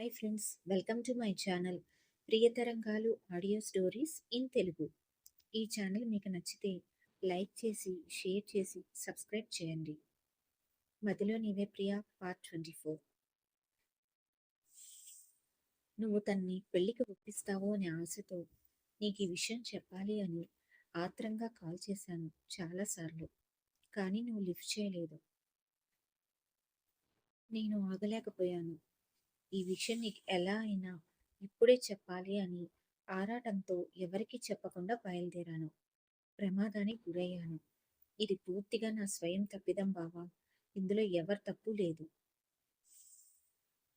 Hi friends welcome to my channel Priyatarangalu audio stories in Telugu ఈ channel మీకు నచ్చితే like చేసి share చేసి సబ్స్క్రైబ్ చేయండి. మదిలో నీవే ప్రియా పార్ట్ ట్వంటీ ఫోర్ నువ్వు తన్ని పెళ్ళికి ఒప్పిస్తావో అనే ఆశతో నీకు ఈ విషయం చెప్పాలి అని ఆత్రంగా కాల్ చేశాను చాలాసార్లు కానీ నువ్వు లిఫ్ట్ చేయలేదు. నేను ఆగలేకపోయాను. ఈ విషయం నీకు ఎలా అయినా ఇప్పుడే చెప్పాలి అని ఆరాటంతో ఎవరికీ చెప్పకుండా బయలుదేరాను. ప్రమాదానికి గురయ్యాను. ఇది పూర్తిగా నా స్వయం తప్పిదం బావా. ఇందులో ఎవరి తప్పు లేదు.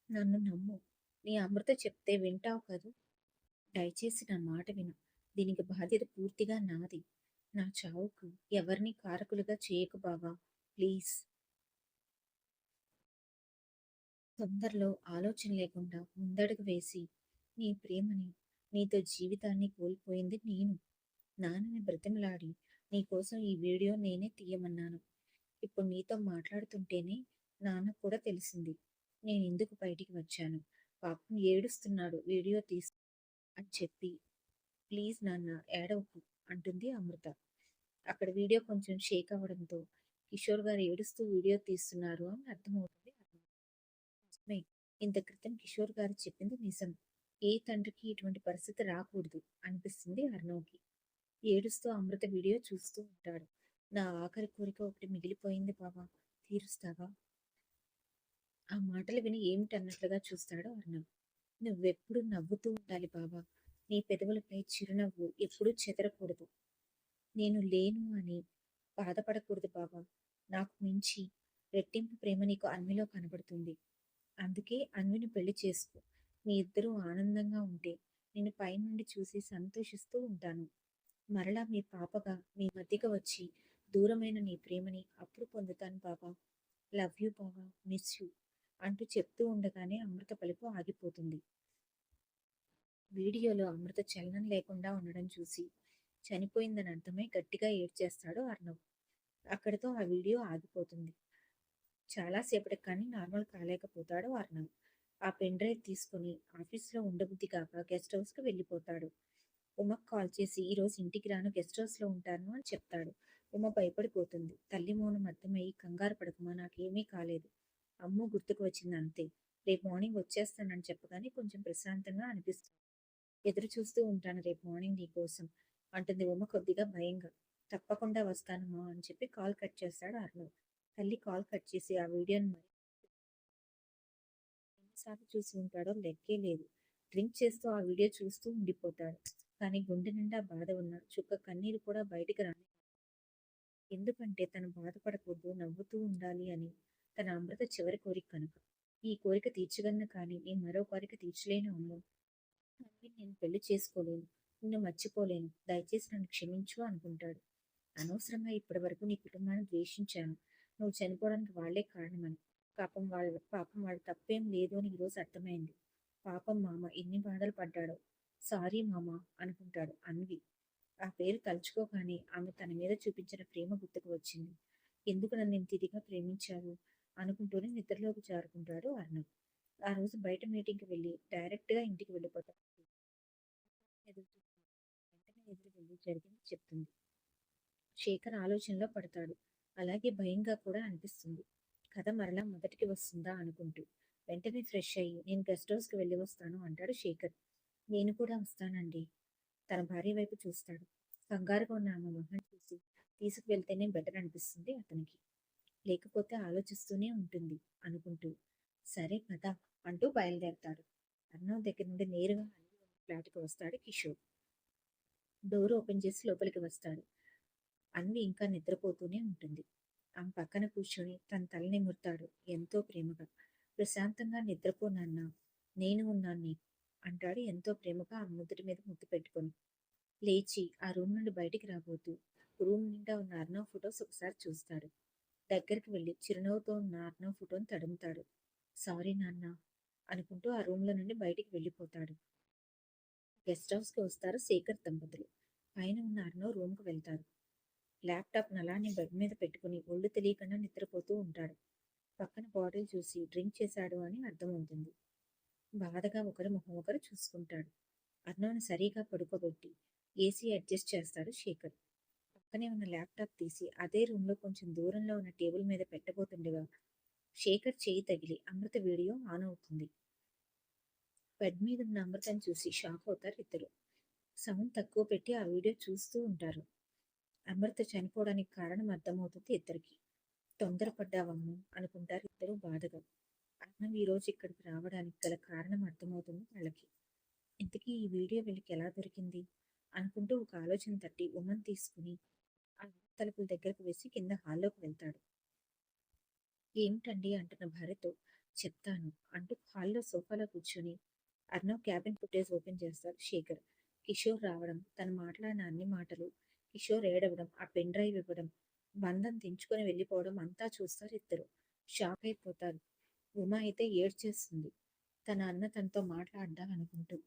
నన్ను నమ్ము. నీ అమృత చెప్తే వింటావు కదూ? దయచేసి నా మాట విను. దీనికి బాధ్యత పూర్తిగా నాది. నా చావుకు ఎవరిని కారకులుగా చేయకు బావా. ప్లీజ్. తొందరలో ఆలోచన లేకుండా ముందడుగు వేసి నీ ప్రేమని నీతో జీవితాన్ని కోల్పోయింది నేను. నాన్నని బ్రతిమలాడి నీకోసం ఈ వీడియో నేనే తీయమన్నాను. ఇప్పుడు నీతో మాట్లాడుతుంటేనే నాన్న కూడా తెలిసింది. నేను ఎందుకు బయటికి వచ్చాను? పాపం ఏడుస్తున్నాడు వీడియో తీసి అని చెప్పి ప్లీజ్ నాన్న ఏడవకు అంటుంది అమృత. అక్కడ వీడియో కొంచెం షేక్ అవ్వడంతో కిషోర్ గారు ఏడుస్తూ వీడియో తీస్తున్నారు అని అర్థమవుతుంది. ఇంత క్రితం కిషోర్ గారు చెప్పింది నిజం. ఏ తండ్రికి ఇటువంటి పరిస్థితి రాకూడదు అనిపిస్తుంది అర్ణవ్కి ఏడుస్తూ అమృత వీడియో చూస్తూ ఉంటాడు నా ఆఖరి కోరిక ఒకటి మిగిలిపోయింది బావా. తీరుస్తావా? ఆ మాటలు విని ఏమిటన్నట్లుగా చూస్తాడు అర్ణవ్ నువ్వెప్పుడు నవ్వుతూ ఉండాలి బావా. నీ పెదవులపై చిరునవ్వు ఎప్పుడూ చెదరకూడదు. నేను లేను అని బాధపడకూడదు బావా. నాకు మించి రెట్టింపు ప్రేమ నీకు అన్నిలో కనబడుతుంది. అందుకే అన్విని పెళ్ళి చేసుకో. మీ ఇద్దరూ ఆనందంగా ఉంటే నేను పైనుండి చూసి సంతోషిస్తూ ఉంటాను. మరలా మీ పాపగా మీ మధ్యకి వచ్చి దూరమైన నీ ప్రేమని అప్పుడు పొందుతాను బాబా. లవ్ యూ బాబా. మిస్ యూ అంటూ చెప్తూ ఉండగానే అమృత పలుపు ఆగిపోతుంది. వీడియోలో అమృత చలనం లేకుండా ఉండడం చూసి చనిపోయిందని అర్థమై గట్టిగా ఏడ్చేస్తాడు అర్ణవ్. అక్కడితో ఆ వీడియో ఆగిపోతుంది. చాలాసేపటికి కానీ నార్మల్ కాలేకపోతాడు అర్ణవ్ ఆ పెన్ డ్రైవ్ తీసుకుని ఆఫీస్లో ఉండబుద్ధి కాక గెస్ట్ హౌస్కి వెళ్ళిపోతాడు. ఉమకు కాల్ చేసి ఈరోజు ఇంటికి రాను గెస్ట్ హౌస్లో ఉంటాను అని చెప్తాడు. ఉమ భయపడిపోతుంది. తల్లి మౌనం అర్థమయ్యి కంగారు పడకమా నాకేమీ కాలేదు. అమ్ము గుర్తుకు వచ్చింది అంతే. రేపు మార్నింగ్ వచ్చేస్తానని చెప్పగానే కొంచెం ప్రశాంతంగా అనిపిస్తుంది. ఎదురు చూస్తూ ఉంటాను రేపు మార్నింగ్ నీ కోసం అంటుంది ఉమ కొద్దిగా భయంగా. తప్పకుండా వస్తానమ్మా అని చెప్పి కాల్ కట్ చేస్తాడు అర్ణవ్ తల్లి కాల్ కట్ చేసి ఆ వీడియోని మరి ఎన్నిసార్లు చూసి ఉంటాడో లెక్కే లేదు. డ్రింక్ చేస్తూ ఆ వీడియో చూస్తూ ఉండిపోతాడు. కానీ గుండె నిండా బాధ ఉన్న చుక్క కన్నీరు కూడా బయటికి రాని ఎందుకంటే తను బాధపడకూడదు నవ్వుతూ ఉండాలి అని తన అమృత చివరి కోరిక కనుక. ఈ కోరిక తీర్చగలను కానీ నేను మరో కోరిక తీర్చలేను అమ్ము. నేను పెళ్ళి చేసుకోలేను. నిన్ను మర్చిపోలేను. దయచేసి నన్ను క్షమించు అనుకుంటాడు. అనవసరంగా ఇప్పటి వరకు నీ కుటుంబాన్ని ద్వేషించాను. నువ్వు చనిపోవడానికి వాళ్ళే కారణమని. పాపం వాళ్ళ పాపం వాళ్ళ తప్పేం లేదు అని ఈరోజు అర్థమైంది. పాపం మామ ఎన్ని బాధలు పడ్డాడో. సారీ మామ అనుకుంటాడు అన్వి. ఆ పేరు తలుచుకోగానే ఆమె తన మీద చూపించిన ప్రేమ గుర్తుకు వచ్చింది. ఎందుకు నన్ను తిరిగా ప్రేమించారు అనుకుంటూనే నిద్రలోకి జారుకుంటాడు అర్ణవ్. ఆ రోజు బయట మీటింగ్కి వెళ్ళి డైరెక్ట్గా ఇంటికి వెళ్ళిపోతాడు. వెంటనే ఎదురు వెళ్ళి జరిగింది చెప్తుంది. శేఖర్ ఆలోచనలో పడతాడు. అలాగే భయంగా కూడా అనిపిస్తుంది. కథ మరలా మొదటికి వస్తుందా అనుకుంటూ వెంటనే ఫ్రెష్ అయ్యి నేను గెస్ట్ హౌస్కి వెళ్ళి వస్తాను అంటాడు శేఖర్. నేను కూడా వస్తానండి. తన భార్య వైపు చూస్తాడు. కంగారుగా ఉన్న ఆమె మొహం చూసి తీసుకువెళ్తేనే బెటర్ అనిపిస్తుంది అతనికి. లేకపోతే ఆలోచిస్తూనే ఉంటుంది అనుకుంటూ. సరే పద అంటూ బయలుదేరతాడు. అన్నం దగ్గర నుండి నేరుగా ఫ్లాట్కి వస్తాడు కిషోర్. డోర్ ఓపెన్ చేసి లోపలికి వస్తాడు. అన్వి ఇంకా నిద్రపోతూనే ఉంటుంది. ఆమె పక్కన కూర్చొని తన తలని ముడతాడు. ఎంతో ప్రేమగా. ప్రశాంతంగా నిద్రపోనన్నా నేను ఉన్నాను నీకు అంటాడు ఎంతో ప్రేమగా ఆ ముద్దుటి మీద ముద్దు పెట్టుకొని. లేచి ఆ రూమ్ నుండి బయటికి రాబోతూ రూమ్ నిండా ఉన్న అర్ణవ్ ఫొటోస్ ఒకసారి చూస్తాడు. దగ్గరికి వెళ్ళి చిరునవ్వుతో ఉన్న అర్ణవ్ ఫోటోని తడుముతాడు. సారీ నాన్న అనుకుంటూ ఆ రూమ్లో నుండి బయటికి వెళ్ళిపోతాడు. గెస్ట్ హౌస్కి వస్తారు శేఖర్ దంపతులు. పైన ఉన్న అర్ణవ్ రూమ్కి వెళ్తారు. ల్యాప్టాప్ అలానే బెడ్ మీద పెట్టుకుని ఒళ్ళు తెలియకుండా నిద్రపోతూ ఉంటాడు. పక్కన బాటిల్ చూసి డ్రింక్ చేశాడు అని అర్థమవుతుంది. బాధగా ఒకరి ముఖం ఒకరు చూసుకుంటాడు. అర్ణవ్ని సరిగా పడుకోబెట్టి ఏసీ అడ్జస్ట్ చేస్తాడు శేఖర్. పక్కనే ఉన్న ల్యాప్టాప్ తీసి అదే రూమ్లో కొంచెం దూరంలో ఉన్న టేబుల్ మీద పెట్టబోతుండగా శేఖర్ చేయి తగిలి అమృత వీడియో ఆన్ అవుతుంది. బెడ్ మీద ఉన్న అమృతని చూసి షాక్ అవుతారు ఇద్దరు. సౌండ్ తక్కువ పెట్టి ఆ వీడియో చూస్తూ ఉంటారు. అమృత చనిపోవడానికి కారణం అర్థమవుతుంది ఇద్దరికి. తొందరపడ్డావమ్ము అనుకుంటారు ఇద్దరు బాధగా. అన్నం ఈ రోజు ఇక్కడికి రావడానికి గల కారణం అర్థమవుతుంది వాళ్ళకి. ఇంతకీ ఈ వీడియో వీళ్ళకి ఎలా దొరికింది? అనుకుంటూ ఒక ఆలోచన తట్టి ఉమన్ తీసుకుని ఆ తలుపుల దగ్గరకు వేసి కింద హాల్లోకి వెళ్తాడు. ఏమిటండి అంటున్న భార్యతో చెప్తాను అంటూ హాల్లో సోఫాలో కూర్చొని అర్ణవ్ క్యాబిన్ ఫుటేజ్ ఓపెన్ చేస్తాడు శేఖర్. కిషోర్ రావడం తను మాట్లాడిన అన్ని మాటలు కిషోర్ ఏడవడం ఆ పెన్ డ్రైవ్ ఇవ్వడం బంధం దించుకొని వెళ్ళిపోవడం అంతా చూస్తారు ఇద్దరు. షాక్ అయిపోతారు. ఉమా అయితే ఏడ్చేస్తుంది. తన అన్న తనతో మాట్లాడాలనుకుంటూ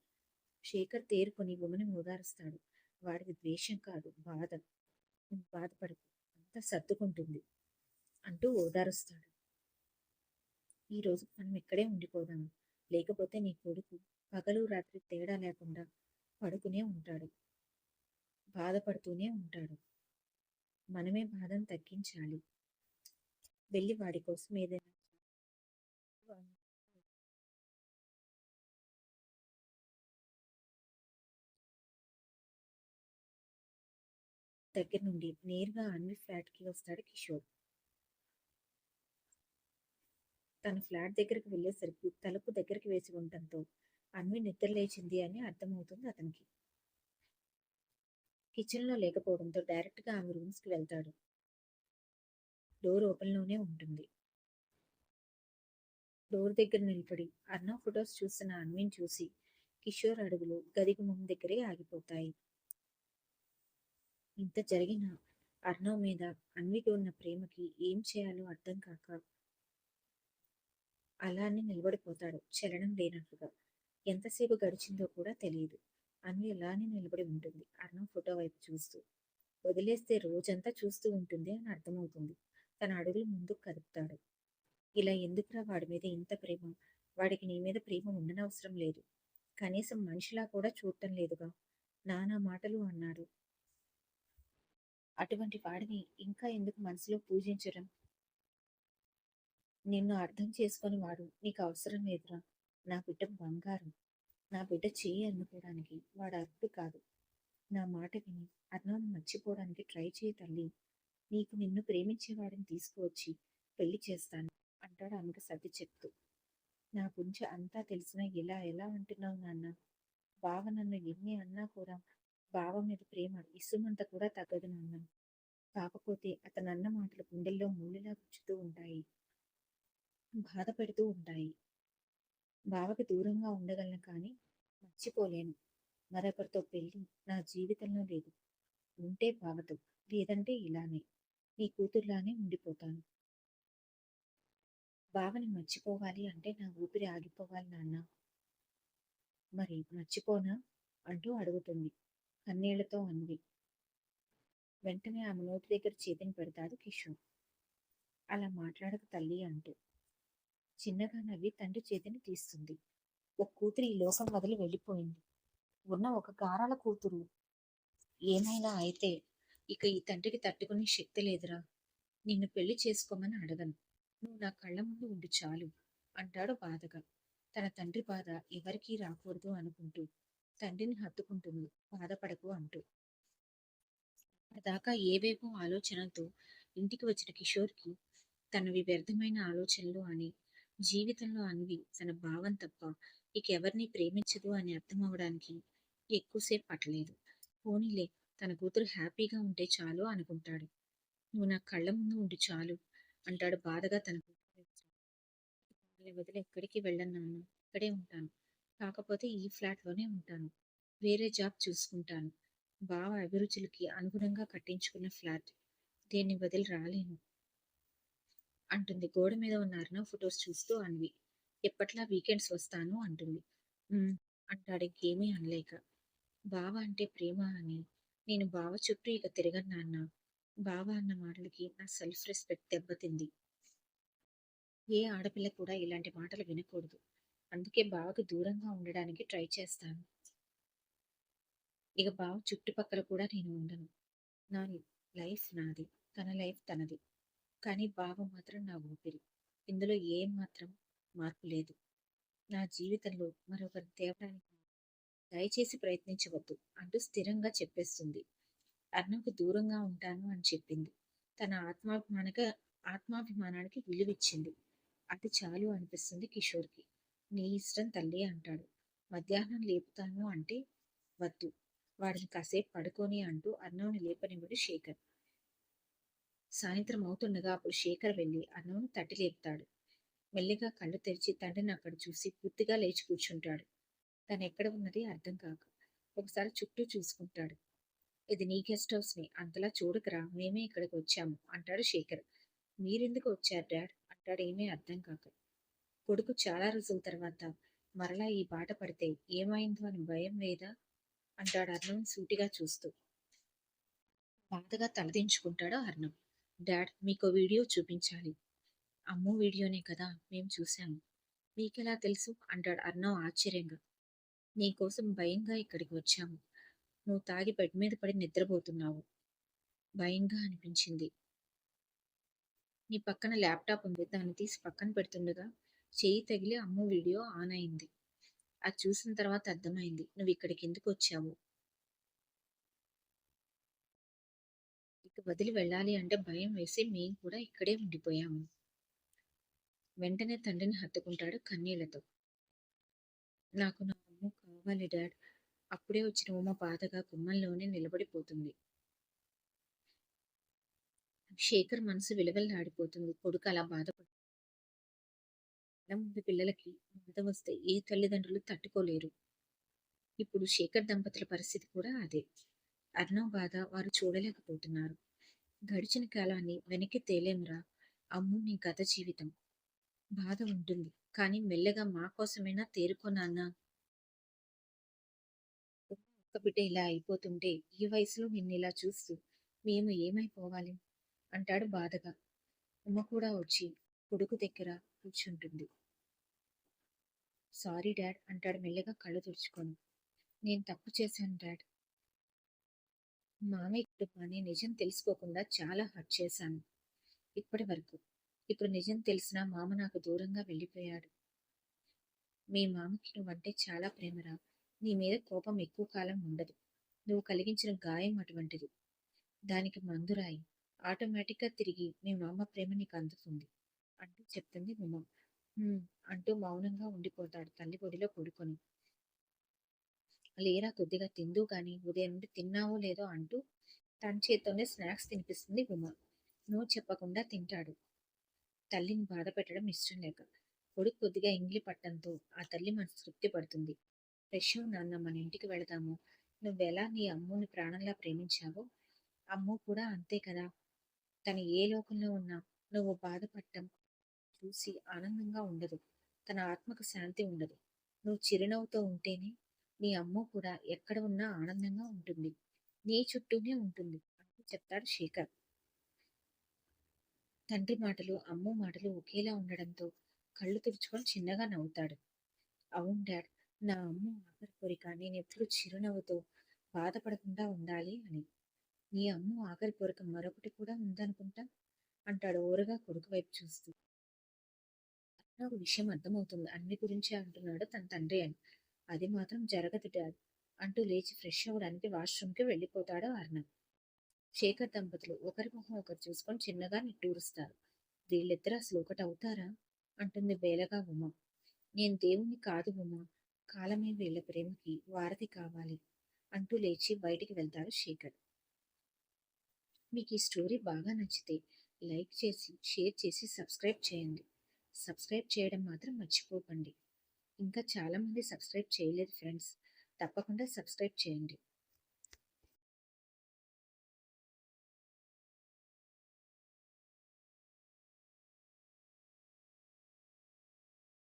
శేఖర్ తేరుకొని ఉమని ఓదారుస్తాడు వాడికి ద్వేషం కాదు బాధ. బాధపడదు అంతా సర్దుకుంటుంది అంటూ ఓదారుస్తాడు. ఈరోజు మనం ఇక్కడే ఉండిపోదాము. లేకపోతే నీ కొడుకు పగలు రాత్రి తేడా లేకుండా పడుకునే ఉంటాడు. బాధపడుతూనే ఉంటాడు. మనమే బాధను తగ్గించాలి. వెళ్ళి వాడి కోసం ఏదైనా దగ్గర నుండి నేరుగా అన్వి ఫ్లాట్కి వస్తాడు కిషోర్. తన ఫ్లాట్ దగ్గరికి వెళ్ళేసరికి తలుపు దగ్గరికి వేసి ఉండటంతో అన్వి నిద్ర లేచింది అని అర్థమవుతుంది అతనికి. కిచెన్లో లేకపోవడంతో డైరెక్ట్గా ఆమె రూమ్స్కి వెళ్తాడు. డోర్ ఓపెన్లోనే ఉంటుంది. డోర్ దగ్గర నిలబడి అర్ణవ్ ఫొటోస్ చూస్తున్న అన్విని చూసి కిషోర్ అడుగులు గదికి ముందు దగ్గరే ఆగిపోతాయి. ఇంత జరిగిన అర్ణవ్ మీద అన్వికి ఉన్న ప్రేమకి ఏం చేయాలో అర్థం కాక అలానే నిలబడిపోతాడు. చలనం లేనట్లుగా ఎంతసేపు గడిచిందో కూడా తెలియదు. అని ఇలానే నిలబడి ఉంటుంది. అర్ణం ఫోటో వైపు చూస్తూ వదిలేస్తే రోజంతా చూస్తూ ఉంటుంది అని అర్థమవుతుంది. తన అడుగులు ముందుకు కదుపుతాడు. ఇలా ఎందుకురా వాడి మీద ఇంత ప్రేమ? వాడికి నీ మీద ప్రేమ ఉండనవసరం లేదు. కనీసం మనిషిలా కూడా చూడటం లేదుగా? నానా మాటలు అన్నాడు. అటువంటి వాడిని ఇంకా ఎందుకు మనసులో పూజించడం? నిన్ను అర్థం చేసుకొని వాడు నీకు అవసరం లేదురా. నా బిడ్డ బంగారం. నా బిడ్డ చేయి అనుకోవడానికి వాడు అర్థం కాదు. నా మాట విని అర్ణాన్ని మర్చిపోవడానికి ట్రై చేయి తల్లి. నీకు నిన్ను ప్రేమించేవాడిని తీసుకువచ్చి పెళ్ళి చేస్తాను అంటాడు ఆమెకు సర్ది చెప్తూ. నా గురించి అంతా తెలిసినా ఎలా ఎలా అంటున్నావు నాన్న? బావ నన్ను ఎన్ని అన్నా కూడా బావ మీద ప్రేమ ఇసుమంత కూడా తగ్గదు నాన్న. కాకపోతే అతను అన్న మాటలు గుండెల్లో ముళ్ళులా గుచ్చుతూ ఉంటాయి. బాధపడుతూ ఉంటాయి. బావకి దూరంగా ఉండగలను కానీ మర్చిపోలేను. మరొకరితో పెళ్ళి నా జీవితంలో లేదు. ఉంటే బావతో లేదంటే ఇలానే. నీ కూతుర్లానే ఉండిపోతాను. బావని మర్చిపోవాలి అంటే నా ఊపిరి ఆగిపోవాలి నాన్న. మరి మర్చిపోనా? అంటూ అడుగుతుంది. కన్నీళ్ళతో అంది. వెంటనే ఆమె నోటి దగ్గర చేతిని పెడతాడు కిషోర్. అలా మాట్లాడక తల్లి అంటూ. చిన్నగా నవ్వి తండ్రి చేతిని తీస్తుంది. ఒక కూతురు ఈ లోకం వదిలి వెళ్ళిపోయింది. ఉన్న ఒక గారాల కూతురు. ఏమైనా అయితే ఇక ఈ తండ్రికి తట్టుకునే శక్తి లేదురా. నిన్ను పెళ్ళి చేసుకోమని అడగను. నువ్వు నా కళ్ళ ముందు ఉండి చాలు అంటాడు బాధగా. తన తండ్రి బాధ ఎవరికీ రాకూడదు అనుకుంటూ తండ్రిని హత్తుకుంటుంది. బాధపడకు అంటూ. దాకా ఏవేవో ఆలోచనలతో ఇంటికి వచ్చిన కిషోర్కి తనవి వ్యర్థమైన ఆలోచనలు అని జీవితంలో అన్వి తన భావం తప్ప ఇకెవరిని ప్రేమించదు అని అర్థం అవడానికి ఎక్కువసేపు పట్టలేదు. పోనీలే తన కూతురు హ్యాపీగా ఉంటే చాలు అనుకుంటాడు. నువ్వు నా కళ్ళ ముందు ఉండి చాలు అంటాడు బాధగా తన కూతురు. వదిలి ఎక్కడికి వెళ్ళన్నాను ఇక్కడే ఉంటాను. కాకపోతే ఈ ఫ్లాట్లోనే ఉంటాను. వేరే జాబ్ చూసుకుంటాను. బావ అభిరుచులకి అనుగుణంగా కట్టించుకున్న ఫ్లాట్. దేన్ని వదిలి రాలేను. అంటుంది. గోడ మీద ఉన్న అర్ణవ్ ఫొటోస్ చూస్తూ అన్వి ఎప్పట్లా వీకెండ్స్ వస్తాను? అంటుంది. అంటాడు. ఇంకేమీ అనలేక. బావ అంటే ప్రేమ అని నేను బావ చుట్టూ ఇక తిరగను నాన్న. బావ అన్న మాటలకి నా సెల్ఫ్ రెస్పెక్ట్ దెబ్బతింది. ఏ ఆడపిల్ల కూడా ఇలాంటి మాటలు వినకూడదు. అందుకే బావకు దూరంగా ఉండడానికి ట్రై చేస్తాను. ఇక బావ చుట్టుపక్కల కూడా నేను ఉండను. నా లైఫ్ నాది. తన లైఫ్ తనది. కానీ బావ మాత్రం నా ఊపిరి. ఇందులో ఏం మాత్రం మార్పు లేదు. నా జీవితంలో మరొకరు తేవడానికి దయచేసి ప్రయత్నించవద్దు అంటూ స్థిరంగా చెప్పేస్తుంది. అర్ణవ్కి దూరంగా ఉంటాను అని చెప్పింది. తన ఆత్మాభిమానక ఆత్మాభిమానానికి విలువిచ్చింది. అది చాలు అనిపిస్తుంది కిషోర్కి. నీ ఇష్టం తల్లి అంటాడు. మధ్యాహ్నం లేపుతాను అంటే వద్దు. వాడిని కాసేపు పడుకొని అంటూ అన్నవుని లేపనివ్వడు శేఖర్. సాయంత్రం అవుతుండగా అప్పుడు శేఖర్ వెళ్ళి అన్నవుని తట్టి లేపుతాడు. మెల్లిగా కళ్ళు తెరిచి తండ్రిని అక్కడ చూసి పూర్తిగా లేచి కూర్చుంటాడు. తను ఎక్కడ ఉన్నది అర్థం కాక ఒకసారి చుట్టూ చూసుకుంటాడు. ఇది నీ గెస్ట్ హౌస్ని అంతలా చూడకరా మేమే ఇక్కడికి వచ్చాము అంటాడు శేఖర్. మీరెందుకు వచ్చారు డాడ్? అంటాడు ఏమీ అర్థం కాక. కొడుకు చాలా రోజుల తర్వాత మరలా ఈ బాట పడితే ఏమైందో అని భయం లేదా? అంటాడు అర్ణం సూటిగా చూస్తూ. బాధగా తలదించుకుంటాడు అర్ణం. డాడ్ మీకు వీడియో చూపించాలి. అమ్మో వీడియోనే కదా మేము చూసాము మీకెలా తెలుసు? అంటాడు అర్ణవ్ ఆశ్చర్యంగా. నీకోసం భయంగా ఇక్కడికి వచ్చాము. నువ్వు తాగి బెడ్ మీద పడి నిద్రపోతున్నావు. భయంగా అనిపించింది. నీ పక్కన ల్యాప్టాప్ ఉంది. దాన్ని తీసి పక్కన పెడుతుండగా చేయి తగిలి అమ్మ వీడియో ఆన్ అయింది. అది చూసిన తర్వాత అర్థమైంది. నువ్వు ఇక్కడికి ఎందుకు వచ్చావు? వదిలి వెళ్ళాలి అంటే భయం వేసి మేము కూడా ఇక్కడే ఉండిపోయాము. వెంటనే తండ్రిని హత్తుకుంటాడు కన్నీళ్ళతో. నాకు నా అమ్మ కావాలి డాడ్. అప్పుడే వచ్చిన ఉమ్మ బాధగా గుమ్మంలోనే నిలబడిపోతుంది. శేఖర్ మనసు విలవెల్లాడిపోతుంది. కొడుకు అలా బాధపడుతుంది పిల్లలకి బాధ వస్తే ఏ తల్లిదండ్రులు తట్టుకోలేరు. ఇప్పుడు శేఖర్ దంపతుల పరిస్థితి కూడా అదే. అర్ణవ్ బాధ వారు చూడలేకపోతున్నారు. గడిచిన కాలాన్ని వెనక్కి తేలేమురా? అమ్ము నీ గత జీవితం. బాధ ఉంటుంది. కానీ మెల్లగా మా కోసమైనా తేరుకోనాన్నా ఒక్క బిడ్డ ఇలా అయిపోతుంటే ఈ వయసులో నిన్ను ఇలా చూస్తూ మేము ఏమైపోవాలి? అంటాడు బాధగా. ఉమ్మ కూడా వచ్చి కొడుకు దగ్గర కూర్చుంటుంది. సారీ డాడ్ అంటాడు మెల్లగా కళ్ళు తుడుచుకొని. నేను తప్పు చేశాను డాడ్. మామయ్య కుటుంబాన్ని నిజం తెలుసుకోకుండా చాలా హర్ట్ చేశాను. ఇప్పటి వరకు. ఇప్పుడు నిజం తెలిసినా మామ నాకు దూరంగా వెళ్ళిపోయాడు. మీ మామకి నువ్వంటే చాలా ప్రేమరా. నీ మీద కోపం ఎక్కువ కాలం ఉండదు. నువ్వు కలిగించిన గాయం అటువంటిది. దానికి మందురాయి ఆటోమేటిక్గా తిరిగి మీ మామ ప్రేమ నీకు అందుతుంది. అంటూ చెప్తుంది ఉమ అంటూ మౌనంగా ఉండిపోతాడు తల్లి పొడిలో పడుకొని. లేరా కొద్దిగా తిందు కానీ ఉదయం నుండి తిన్నావో లేదో అంటూ తన చేత్తోనే స్నాక్స్ తినిపిస్తుంది ఉమ నువ్వు చెప్పకుండా తింటాడు. తల్లిని బాధ పెట్టడం ఇష్టం లేక. కొడుకు కొద్దిగా ఇంగిలి పట్టడంతో ఆ తల్లి మనసు తృప్తి పడుతుంది. ఫ్రెష్ నాన్న మన ఇంటికి వెళదాము. నువ్వెలా నీ అమ్ముని ప్రాణంలా ప్రేమించావో? అమ్ము కూడా అంతే కదా. తను ఏ లోకంలో ఉన్నా నువ్వు బాధపడటం చూసి ఆనందంగా ఉండదు. తన ఆత్మకు శాంతి ఉండదు. నువ్వు చిరునవ్వుతో ఉంటేనే నీ అమ్మ కూడా ఎక్కడ ఉన్నా ఆనందంగా ఉంటుంది. నీ చుట్టూనే ఉంటుంది. అని చెప్తాడు శేఖర్. తండ్రి మాటలు అమ్మ మాటలు ఒకేలా ఉండడంతో కళ్ళు తుడుచుకొని చిన్నగా నవ్వుతాడు. అవును డాడ్ నా అమ్మ ఆఖరి కోరిక నేను ఎప్పుడు చిరునవ్వుతో బాధపడకుండా ఉండాలి అని. నీ అమ్మ ఆఖరి కోరిక మరొకటి కూడా ఉందనుకుంటా? అంటాడు ఓరగా కొడుకు వైపు చూస్తూ. నాకు విషయం అర్థమవుతుంది. అన్ని గురించి అంటున్నాడు తన తండ్రి అని. అది మాత్రం జరగదు డాడ్ అంటూ లేచి ఫ్రెష్ అవ్వడానికి వాష్రూమ్కి వెళ్ళిపోతాడు అర్ణబ్. శేఖర్ దంపతులు ఒకరి ముఖం ఒకరు చూసుకొని చిన్నగా నిట్టూరుస్తారు. వీళ్ళిద్దరు అసలు ఒకటి అవుతారా? అంటుంది వేలగా ఉమ. నేను దేవుణ్ణి కాదు ఉమ. కాలమే వీళ్ళ ప్రేమకి వారధి కావాలి అంటూ లేచి బయటికి వెళ్తాడు శేఖర్. మీకు ఈ స్టోరీ బాగా నచ్చితే లైక్ చేసి షేర్ చేసి సబ్స్క్రైబ్ చేయండి. సబ్స్క్రైబ్ చేయడం మాత్రం మర్చిపోకండి. ఇంకా చాలామంది సబ్స్క్రైబ్ చేయలేదు ఫ్రెండ్స్. తప్పకుండా సబ్స్క్రైబ్ చేయండి.